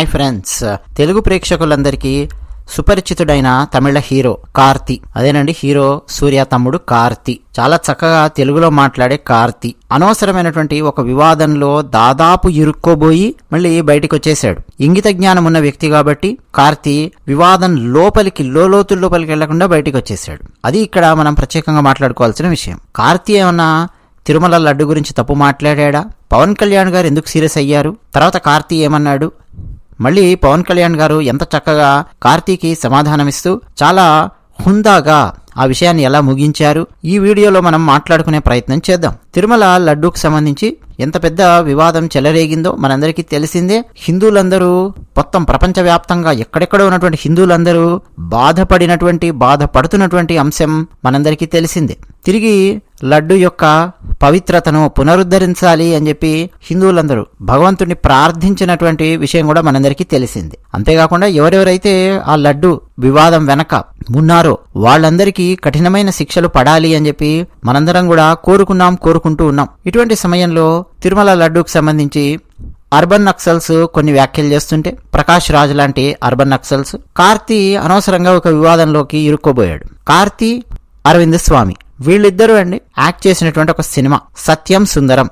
Hi friends. Telugu ప్రేక్షకులందరికీ సుపరిచితుడైన తమిళ hero Karthi. అదేనండి hero సూర్య తమ్ముడు కార్తి. చాలా చక్కగా తెలుగులో మాట్లాడే కార్తి. అనవసరమైనటువంటి ఒక వివాదంలో దాదాపు ఇరుక్కోబోయి మళ్ళీ బయటికి వచ్చేసాడు ఇంగిత జ్ఞానం ఉన్న వ్యక్తి కాబట్టి కార్తి వివాదం లోపలికి లోతుల లోపలికి వెళ్ళకుండా బయటికి వచ్చేసాడు అది ఇక్కడ మనం ప్రత్యేకంగా మాట్లాడుకోవాల్సిన విషయం. కార్తి ఏమన్నా తిరుమల లడ్డు గురించి తప్పు మాట్లాడా పవన్ కళ్యాణ్ గారు ఎందుకు సీరియస్ అయ్యారు? తర్వాత కార్తీ ఏమన్నాడు? మళ్ళీ పవన్ కళ్యాణ్ గారు ఎంత చక్కగా కార్తీకి సమాధానమిస్తూ చాలా హుందాగా ఆ విషయాన్ని ఎలా ముగించారు ఈ వీడియోలో మనం మాట్లాడుకునే ప్రయత్నం చేద్దాం. తిరుమల లడ్డూకు సంబంధించి ఎంత పెద్ద వివాదం చెలరేగిందో మనందరికీ తెలిసిందే. హిందువులందరూ మొత్తం ప్రపంచవ్యాప్తంగా ఎక్కడెక్కడ ఉన్నటువంటి హిందువులందరూ బాధపడినటువంటి బాధపడుతున్నటువంటి అంశం మనందరికీ తెలిసిందే. తిరిగి లడ్డు యొక్క పవిత్రతను పునరుద్ధరించాలి అని చెప్పి హిందువులందరూ భగవంతుని ప్రార్థించినటువంటి విషయం కూడా మనందరికీ తెలిసింది. అంతేకాకుండా ఎవరెవరైతే ఆ లడ్డు వివాదం వెనక ఉన్నారో వాళ్ళందరికీ కఠినమైన శిక్షలు పడాలి అని చెప్పి మనందరం కూడా కోరుకున్నాం కోరుకుంటూ ఉన్నాం. ఇటువంటి సమయంలో తిరుమల లడ్డూకు సంబంధించి అర్బన్ నక్సల్స్ కొన్ని వ్యాఖ్యలు చేస్తుంటే ప్రకాష్ రాజ్ లాంటి అర్బన్ నక్సల్స్ కార్తీ అనవసరంగా ఒక వివాదంలోకి ఇరుక్కోబోయాడు. కార్తీ అరవింద్ స్వామి వీళ్ళిద్దరూ అండి యాక్ట్ చేసినటువంటి ఒక సినిమా సత్యం సుందరం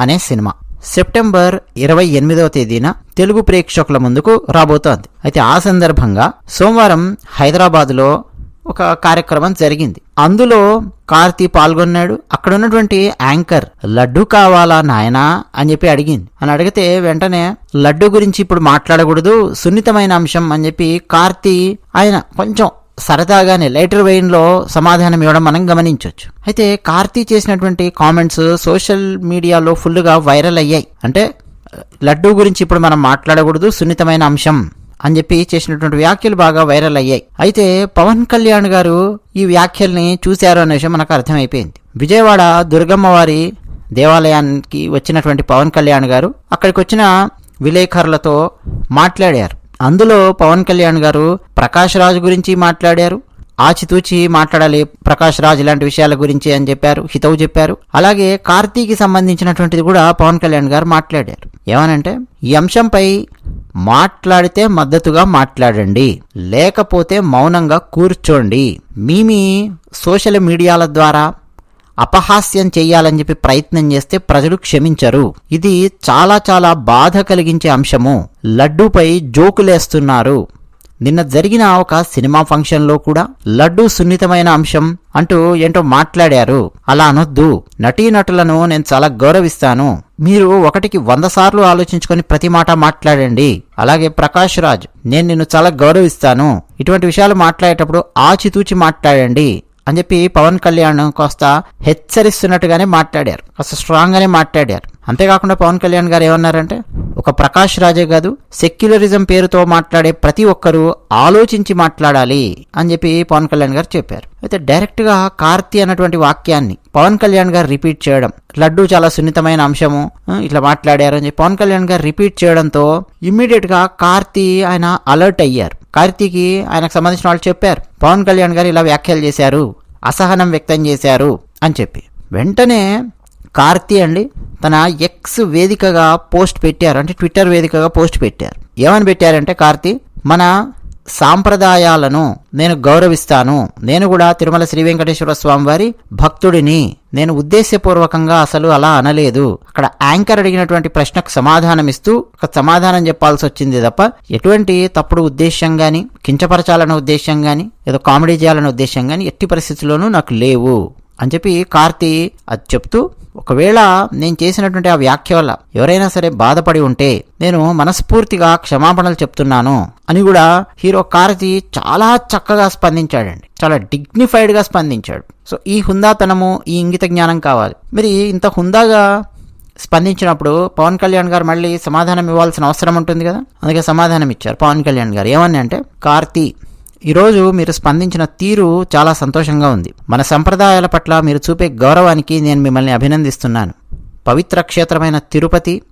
అనే సినిమా. సెప్టెంబర్ ఇరవై ఎనిమిదవ తేదీన తెలుగు ప్రేక్షకుల ముందుకు రాబోతోంది. అయితే ఆ సందర్భంగా సోమవారం హైదరాబాద్లో ఒక కార్యక్రమం జరిగింది. అందులో కార్తీ పాల్గొన్నాడు. అక్కడ ఉన్నటువంటి యాంకర్ లడ్డు కావాలా నాయనా అని చెప్పి అడిగింది. అని అడిగితే వెంటనే లడ్డు గురించి ఇప్పుడు మాట్లాడకూడదు సున్నితమైన అంశం అని చెప్పి కార్తీ ఆయన కొంచెం సరదాగానే లైటర్ వెయిన్లో సమాధానం ఇవ్వడం మనం గమనించవచ్చు అయితే కార్తీ చేసినటువంటి కామెంట్స్ సోషల్ మీడియాలో ఫుల్గా వైరల్ అయ్యాయి. అంటే లడ్డూ గురించి ఇప్పుడు మనం మాట్లాడకూడదు సున్నితమైన అంశం అని చెప్పి చేసినటువంటి వ్యాఖ్యలు బాగా వైరల్ అయ్యాయి. అయితే పవన్ కళ్యాణ్ గారు ఈ వ్యాఖ్యల్ని చూశారు అనే విషయం మనకు అర్థమైపోయింది. విజయవాడ దుర్గమ్మ వారి దేవాలయానికి వచ్చినటువంటి పవన్ కళ్యాణ్ గారు అక్కడికి వచ్చిన విలేకరులతో మాట్లాడారు. అందులో పవన్ కళ్యాణ్ గారు ప్రకాష్ రాజ్ గురించి మాట్లాడారు. ఆచితూచి మాట్లాడాలి ప్రకాష్ రాజ్ ఇలాంటి విషయాల గురించి అని చెప్పారు హితవు చెప్పారు. అలాగే కార్తీకి సంబంధించినటువంటిది కూడా పవన్ కళ్యాణ్ గారు మాట్లాడారు. ఏమనంటే ఈ అంశంపై మాట్లాడితే మద్దతుగా మాట్లాడండి లేకపోతే మౌనంగా కూర్చోండి. మీ మీ సోషల్ మీడియాల ద్వారా అపహాస్యం చేయాలని చెప్పి ప్రయత్నం చేస్తే ప్రజలు క్షమించరు. ఇది చాలా చాలా బాధ కలిగించే అంశము. లడ్డూపై జోకులేస్తున్నారు. నిన్న జరిగిన ఒక సినిమా ఫంక్షన్లో కూడా లడ్డు సున్నితమైన అంశం అంటూ ఏంటో మాట్లాడారు. అలా అనొద్దు. నటీనటులను నేను చాలా గౌరవిస్తాను. మీరు ఒకటికి వంద సార్లు ఆలోచించుకొని ప్రతి మాట మాట్లాడండి. అలాగే ప్రకాష్ రాజ్ నేను నిన్ను చాలా గౌరవిస్తాను. ఇటువంటి విషయాలు మాట్లాడేటప్పుడు ఆచితూచి మాట్లాడండి. అని చెప్పి పవన్ కళ్యాణ్ కాస్త హెచ్చరిస్తున్నట్టుగానే మాట్లాడారు. కాస్త స్ట్రాంగ్గానే మాట్లాడారు. అంతేకాకుండా పవన్ కళ్యాణ్ గారు ఏమన్నారంటే ఒక ప్రకాష్ రాజే కాదు సెక్యులరిజం పేరుతో మాట్లాడే ప్రతి ఒక్కరూ ఆలోచించి మాట్లాడాలి అని చెప్పి పవన్ కళ్యాణ్ గారు చెప్పారు. అయితే డైరెక్ట్గా కార్తీ అన్నటువంటి వాక్యాన్ని పవన్ కళ్యాణ్ గారు రిపీట్ చేయడం లడ్డు చాలా సున్నితమైన అంశము ఇట్లా మాట్లాడారు అని చెప్పి పవన్ కళ్యాణ్ గారు రిపీట్ చేయడంతో ఇమ్మీడియట్గా కార్తీ ఆయన అలర్ట్ అయ్యారు. కార్తీకి ఆయనకు సంబంధించిన వాళ్ళు చెప్పారు పవన్ కళ్యాణ్ గారు ఇలా వ్యాఖ్యలు చేశారు అసహనం వ్యక్తం చేశారు అని చెప్పి. వెంటనే కార్తీ అండి తన ఎక్స్ వేదికగా పోస్ట్ పెట్టారు. అంటే ట్విట్టర్ వేదికగా పోస్ట్ పెట్టారు. ఏమని పెట్టారంటే కార్తీ మన సాంప్రదాయాలను నేను గౌరవిస్తాను. నేను కూడా తిరుమల శ్రీ వెంకటేశ్వర స్వామి వారి భక్తుడిని. నేను ఉద్దేశపూర్వకంగా అసలు అలా అనలేదు. అక్కడ యాంకర్ అడిగినటువంటి ప్రశ్నకు సమాధానం ఇస్తూ ఒక సమాధానం చెప్పాల్సి వచ్చింది తప్ప ఎటువంటి తప్పుడు ఉద్దేశం గాని కించపరచాలన్న ఉద్దేశం గాని ఏదో కామెడీ చేయాలన్న ఉద్దేశం గాని ఎట్టి పరిస్థితుల్లోనూ నాకు లేవు. అని చెప్పి కార్తీ అది చెప్తూ ఒకవేళ నేను చేసినటువంటి ఆ వ్యాఖ్య వల్ల ఎవరైనా సరే బాధపడి ఉంటే నేను మనస్ఫూర్తిగా క్షమాపణలు చెప్తున్నాను అని కూడా హీరో కారతి చాలా చక్కగా స్పందించాడండి. చాలా డిగ్నిఫైడ్గా స్పందించాడు. సో ఈ హుందాతనము ఈ ఇంగిత జ్ఞానం కావాలి. మరి ఇంత హుందాగా స్పందించినప్పుడు పవన్ కళ్యాణ్ గారు మళ్ళీ సమాధానం ఇవ్వాల్సిన అవసరం ఉంటుంది కదా? అందుకే సమాధానం ఇచ్చారు పవన్ కళ్యాణ్ గారు. ఏమని అంటే కార్తీ ఈరోజు మీరు స్పందించిన తీరు చాలా సంతోషంగా ఉంది. మన సంప్రదాయాల పట్ల మీరు చూపే గౌరవానికి నేను మిమ్మల్ని అభినందిస్తున్నాను. పవిత్ర క్షేత్రమైన తిరుపతి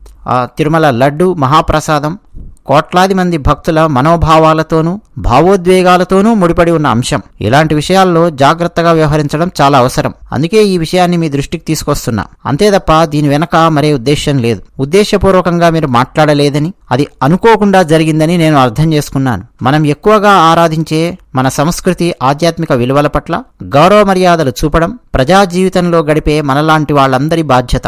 తిరుమల లడ్డు మహాప్రసాదం కోట్లాది మంది భక్తుల మనోభావాలతోనూ భావోద్వేగాలతోనూ ముడిపడి ఉన్న అంశం. ఇలాంటి విషయాల్లో జాగ్రత్తగా వ్యవహరించడం చాలా అవసరం. అందుకే ఈ విషయాన్ని మీ దృష్టికి తీసుకొస్తున్నా. అంతే తప్ప దీని వెనక మరే ఉద్దేశ్యం లేదు. ఉద్దేశపూర్వకంగా మీరు మాట్లాడలేదని అది అనుకోకుండా జరిగిందని నేను అర్థం చేసుకున్నాను. మనం ఎక్కువగా ఆరాధించే మన సంస్కృతి ఆధ్యాత్మిక విలువల పట్ల గౌరవ మర్యాదలు చూపడం ప్రజా జీవితంలో గడిపే మనలాంటి వాళ్ళందరి బాధ్యత.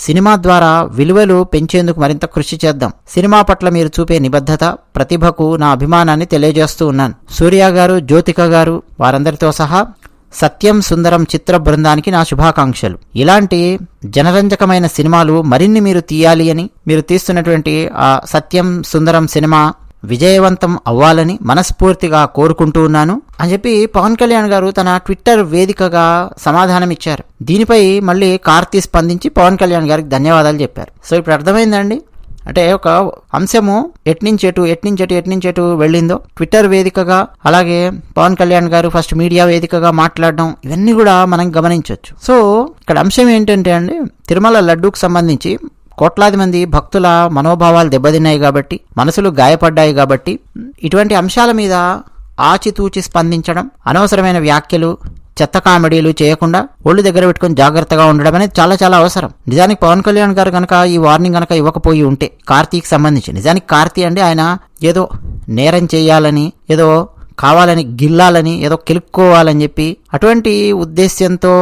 సినిమా ద్వారా విలువలు పెంచేందుకు మరింత కృషి చేద్దాం. సినిమా పట్ల మీరు చూపే నిబద్ధత ప్రతిభకు నా అభిమానాన్ని తెలియజేస్తూ ఉన్నాను. సూర్య గారు జ్యోతిక గారు వారందరితో సహా సత్యం సుందరం చిత్ర బృందానికి నా శుభాకాంక్షలు. ఇలాంటి జనరంజకమైన సినిమాలు మరిన్ని మీరు తీయాలి అని మీరు తీస్తున్నటువంటి ఆ సత్యం సుందరం సినిమా విజయవంతం అవ్వాలని మనస్ఫూర్తిగా కోరుకుంటూ ఉన్నాను అని చెప్పి పవన్ కళ్యాణ్ గారు తన ట్విట్టర్ వేదికగా సమాధానం ఇచ్చారు దీనిపై మళ్ళీ కార్తీ స్పందించి పవన్ కళ్యాణ్ గారికి ధన్యవాదాలు చెప్పారు. సో ఇప్పుడు అర్థమైందండి? అంటే ఒక అంశము ఎట్నుంచి ఎటు ఎట్నుంచి ఎటు ఎట్నుంచి ఎటు వెళ్ళిందో ట్విట్టర్ వేదికగా అలాగే పవన్ కళ్యాణ్ గారు ఫస్ట్ మీడియా వేదికగా మాట్లాడడం ఇవన్నీ కూడా మనం గమనించవచ్చు సో ఇక్కడ అంశం ఏంటంటే అండి తిరుమల లడ్డూకు సంబంధించి కోట్లాది మంది భక్తుల మనోభావాలు దెబ్బతిన్నాయి కాబట్టి మనసులు గాయపడ్డాయి కాబట్టి ఇటువంటి అంశాల మీద ఆచితూచి స్పందించడం అనవసరమైన వ్యాఖ్యలు చెత్త కామెడీలు చేయకుండా ఒళ్ళు దగ్గర పెట్టుకొని జాగ్రత్తగా ఉండడం అనేది చాలా చాలా అవసరం. నిజానికి పవన్ కళ్యాణ్ గారు కనుక ఈ వార్నింగ్ కనుక ఇవ్వకపోయి ఉంటే కార్తీకి సంబంధించి నిజానికి కార్తీ అంటే ఆయన ఏదో నేరం చేయాలని ఏదో కావాలని గిల్లాలని ఏదో కెలుక్కోవాలని చెప్పి అటువంటి ఉద్దేశ్యంతో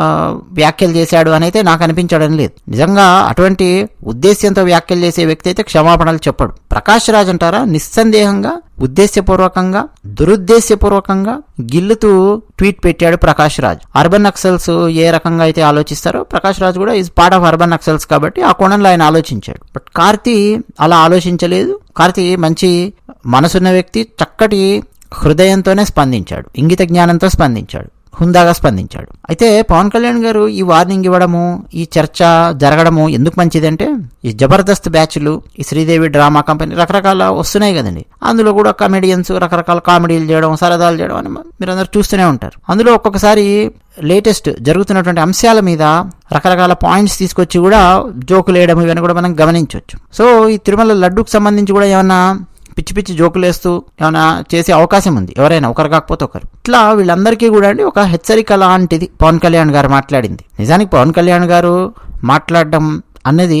వ్యాఖ్యలు చేశాడు అని అయితే నాకు అనిపించడం లేదు. నిజంగా అటువంటి ఉద్దేశ్యంతో వ్యాఖ్యలు చేసే వ్యక్తి అయితే క్షమాపణలు చెప్పడు. ప్రకాష్ రాజ్ అంటారా? నిస్సందేహంగా ఉద్దేశ్యపూర్వకంగా దురుద్దేశ్యపూర్వకంగా గిల్లుతూ ట్వీట్ పెట్టాడు ప్రకాష్ రాజ్. అర్బన్ నక్సల్స్ ఏ రకంగా అయితే ఆలోచిస్తారో ప్రకాష్ రాజ్ కూడా is part of urban Naxals కాబట్టి ఆ కోణంలో ఆయన ఆలోచించాడు. బట్ కార్తీ అలా ఆలోచించలేదు. కార్తీ మంచి మనసున్న వ్యక్తి చక్కటి హృదయంతోనే స్పందించాడు. ఇంగిత జ్ఞానంతో స్పందించాడు. హుందాగా స్పందించాడు. అయితే పవన్ కళ్యాణ్ గారు ఈ వార్నింగ్ ఇవ్వడము ఈ చర్చ జరగడము ఎందుకు మంచిదంటే ఈ జబర్దస్త్ బ్యాచ్లు ఈ శ్రీదేవి డ్రామా కంపెనీ రకరకాల వస్తున్నాయి కదండి. అందులో కూడా కమెడియన్స్ రకరకాల కామెడీలు చేయడం సరదాలు చేయడం అని మీరందరూ చూస్తూనే ఉంటారు. అందులో ఒక్కొక్కసారి లేటెస్ట్ జరుగుతున్నటువంటి అంశాల మీద రకరకాల పాయింట్స్ తీసుకొచ్చి కూడా జోకులు వేయడం ఇవన్నీ కూడా మనం గమనించవచ్చు. సో ఈ తిరుమల లడ్డూకి సంబంధించి కూడా ఏమన్నా పిచ్చి పిచ్చి జోకులు వేస్తూ ఏమైనా చేసే అవకాశం ఉంది. ఎవరైనా ఒకరు కాకపోతే ఒకరు. ఇట్లా వీళ్ళందరికీ కూడా అండి ఒక హెచ్చరిక లాంటిది పవన్ కళ్యాణ్ గారు మాట్లాడింది. నిజానికి పవన్ కళ్యాణ్ గారు మాట్లాడడం అన్నది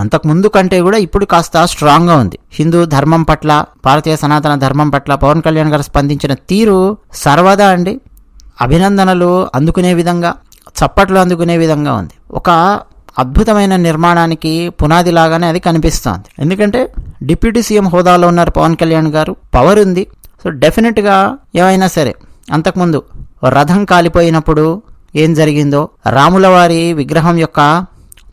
అంతకు ముందు కంటే కూడా ఇప్పుడు కాస్త స్ట్రాంగ్గా ఉంది. హిందూ ధర్మం పట్ల భారతీయ సనాతన ధర్మం పట్ల పవన్ కళ్యాణ్ గారు స్పందించిన తీరు సర్వదా అండి అభినందనలు అందుకునే విధంగా చప్పట్లు అందుకునే విధంగా ఉంది. ఒక అద్భుతమైన నిర్మాణానికి పునాది లాగానే అది కనిపిస్తోంది. ఎందుకంటే డిప్యూటీ సీఎం హోదాలో ఉన్నారు పవన్ కళ్యాణ్ గారు. పవర్ ఉంది. సో డెఫినెట్గా ఏమైనా సరే అంతకుముందు రథం కాలిపోయినప్పుడు ఏం జరిగిందో రాములవారి విగ్రహం యొక్క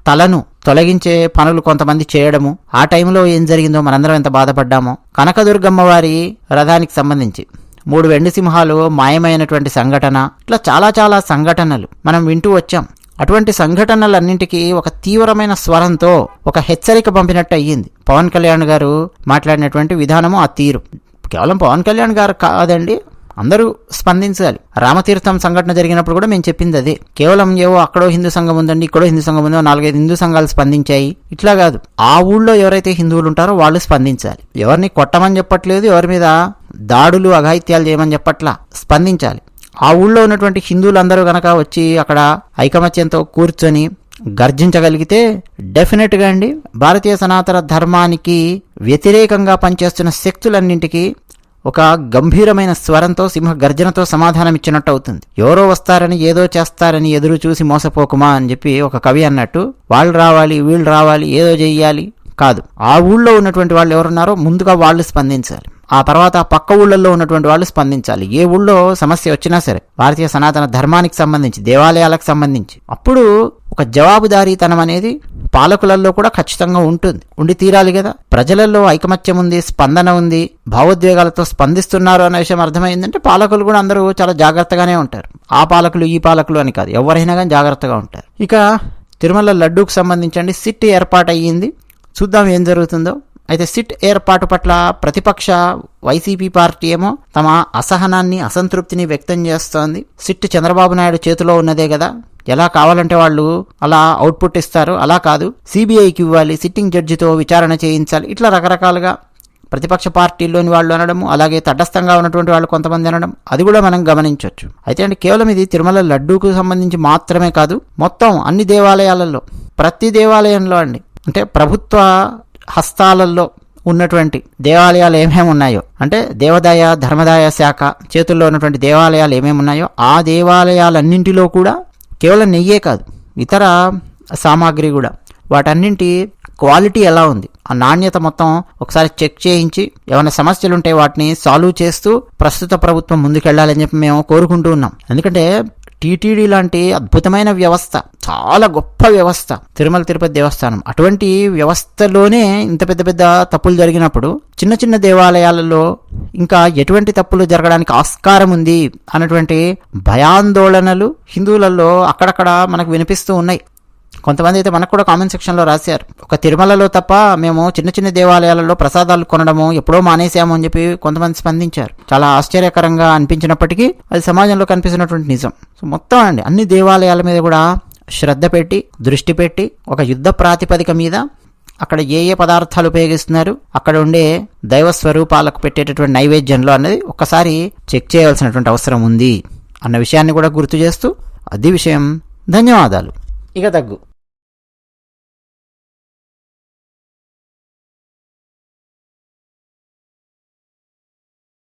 తలను తొలగించే పనులు కొంతమంది చేయడము ఆ టైంలో ఏం జరిగిందో మనందరం ఎంత బాధపడ్డామో కనకదుర్గమ్మ వారి రథానికి సంబంధించి మూడు వెండి సింహాలు మాయమైనటువంటి సంఘటన ఇట్లా చాలా చాలా సంఘటనలు మనం వింటూ వచ్చాం. అటువంటి సంఘటనలన్నింటికీ ఒక తీవ్రమైన స్వరంతో ఒక హెచ్చరిక పంపినట్టు అయ్యింది. పవన్ కళ్యాణ్ గారు మాట్లాడినటువంటి విధానము ఆ తీరు. కేవలం పవన్ కళ్యాణ్ గారు కాదండి అందరూ స్పందించాలి. రామతీర్థం సంఘటన జరిగినప్పుడు కూడా మేము చెప్పింది అదే. కేవలం ఏవో అక్కడో హిందూ సంఘం ఉందండి ఇక్కడో హిందూ సంఘం ఉందో నాలుగైదు హిందూ సంఘాలు స్పందించాయి. ఇట్లా కాదు. ఆ ఊళ్ళో ఎవరైతే హిందువులు ఉంటారో వాళ్ళు స్పందించాలి. ఎవరిని కొట్టమని చెప్పట్లేదు ఎవరి మీద దాడులు అఘాయిత్యాలు చేయమని చెప్పట్లా స్పందించాలి. ఆ ఊళ్ళో ఉన్నటువంటి హిందువులందరూ గనక వచ్చి అక్కడ ఐకమత్యంతో కూర్చొని గర్జించగలిగితే డెఫినెట్గా అండి భారతీయ సనాతన ధర్మానికి వ్యతిరేకంగా పనిచేస్తున్న శక్తులన్నింటికి ఒక గంభీరమైన స్వరంతో సింహ గర్జనతో సమాధానం ఇచ్చినట్టు అవుతుంది. ఎవరో వస్తారని ఏదో చేస్తారని ఎదురు చూసి మోసపోకుమా అని చెప్పి ఒక కవి అన్నట్టు వాళ్ళు రావాలి వీళ్ళు రావాలి ఏదో చెయ్యాలి కాదు. ఆ ఊళ్ళో ఉన్నటువంటి వాళ్ళు ఎవరున్నారో ముందుగా వాళ్ళు స్పందించాలి. ఆ తర్వాత పక్క ఊళ్ళల్లో ఉన్నటువంటి వాళ్ళు స్పందించాలి. ఏ ఊళ్ళో సమస్య వచ్చినా సరే భారతీయ సనాతన ధర్మానికి సంబంధించి దేవాలయాలకు సంబంధించి. అప్పుడు ఒక జవాబుదారీతనం అనేది పాలకులలో కూడా ఖచ్చితంగా ఉంటుంది. ఉండి తీరాలి కదా. ప్రజలలో ఐకమత్యం ఉంది స్పందన ఉంది భావోద్వేగాలతో స్పందిస్తున్నారు అనే విషయం అర్థమైందంటే పాలకులు కూడా అందరూ చాలా జాగ్రత్తగానే ఉంటారు. ఆ పాలకులు ఈ పాలకులు అని కాదు. ఎవరైనా కానీ జాగ్రత్తగా ఉంటారు. ఇక తిరుమల లడ్డూకు సంబంధించండి. సిట్ ఏర్పాటు అయ్యింది చూద్దాం ఏం జరుగుతుందో. అయితే సిట్ ఏర్పాటు పట్ల ప్రతిపక్ష వైసీపీ పార్టీ ఏమో తమ అసహనాన్ని అసంతృప్తిని వ్యక్తం చేస్తోంది. సిట్ చంద్రబాబు నాయుడు చేతిలో ఉన్నదే కదా. ఎలా కావాలంటే వాళ్ళు అలా అవుట్పుట్ ఇస్తారు. అలా కాదు. సిబిఐకి ఇవ్వాలి. సిట్టింగ్ జడ్జితో విచారణ చేయించాలి. ఇట్లా రకరకాలుగా ప్రతిపక్ష పార్టీల్లోని వాళ్ళు అనడం అలాగే తటస్థంగా ఉన్నటువంటి వాళ్ళు కొంతమంది అనడం అది కూడా మనం గమనించవచ్చు అయితే అండి కేవలం ఇది తిరుమల లడ్డూకు సంబంధించి మాత్రమే కాదు మొత్తం అన్ని దేవాలయాలలో ప్రతి దేవాలయంలో అండి అంటే ప్రభుత్వ హస్తాలలో ఉన్నటువంటి దేవాలయాలు ఏమేమి ఉన్నాయో? అంటే దేవదాయ ధర్మదాయ శాఖ చేతుల్లో ఉన్నటువంటి దేవాలయాలు ఏమేమి ఉన్నాయో? ఆ దేవాలయాలన్నింటిలో కూడా కేవలం నెయ్యే కాదు ఇతర సామాగ్రి కూడా. వాటన్నింటి క్వాలిటీ ఎలా ఉంది? ఆ నాణ్యత మొత్తం ఒకసారి చెక్ చేయించి ఏమైనా సమస్యలు ఉంటే వాటిని సాల్వ్ చేస్తూ ప్రస్తుత ప్రభుత్వం ముందుకెళ్ళాలని చెప్పి మేము కోరుకుంటూ ఉన్నాం. ఎందుకంటే టీటీడీ లాంటి అద్భుతమైన వ్యవస్థ చాలా గొప్ప వ్యవస్థ తిరుమల తిరుపతి దేవస్థానం. అటువంటి వ్యవస్థలోనే ఇంత పెద్ద పెద్ద తప్పులు జరిగినప్పుడు చిన్న చిన్న దేవాలయాలలో ఇంకా ఎటువంటి తప్పులు జరగడానికి ఆస్కారం ఉంది అన్నటువంటి భయాందోళనలు హిందువులలో అక్కడక్కడ మనకు వినిపిస్తూ ఉన్నాయి. కొంతమంది అయితే మనకు కూడా కామెంట్ సెక్షన్లో రాశారు. ఒక తిరుమలలో తప్ప మేము చిన్న చిన్న దేవాలయాలలో ప్రసాదాలు కొనడము ఎప్పుడో మానేసాము అని చెప్పి కొంతమంది స్పందించారు. చాలా ఆశ్చర్యకరంగా అనిపించినప్పటికీ అది సమాజంలో కనిపిస్తున్నటువంటి నిజం. సో మొత్తం అండి అన్ని దేవాలయాల మీద కూడా శ్రద్ధ పెట్టి దృష్టి పెట్టి ఒక యుద్ధ ప్రాతిపదిక మీద అక్కడ ఏ ఏ పదార్థాలు ఉపయోగిస్తున్నారు అక్కడ ఉండే దైవ స్వరూపాలకు పెట్టేటటువంటి నైవేద్యంలో అన్నది ఒక్కసారి చెక్ చేయవలసినటువంటి అవసరం ఉంది అన్న విషయాన్ని కూడా గుర్తు చేస్తూ అది విషయం. ధన్యవాదాలు. ఇక తగ్గు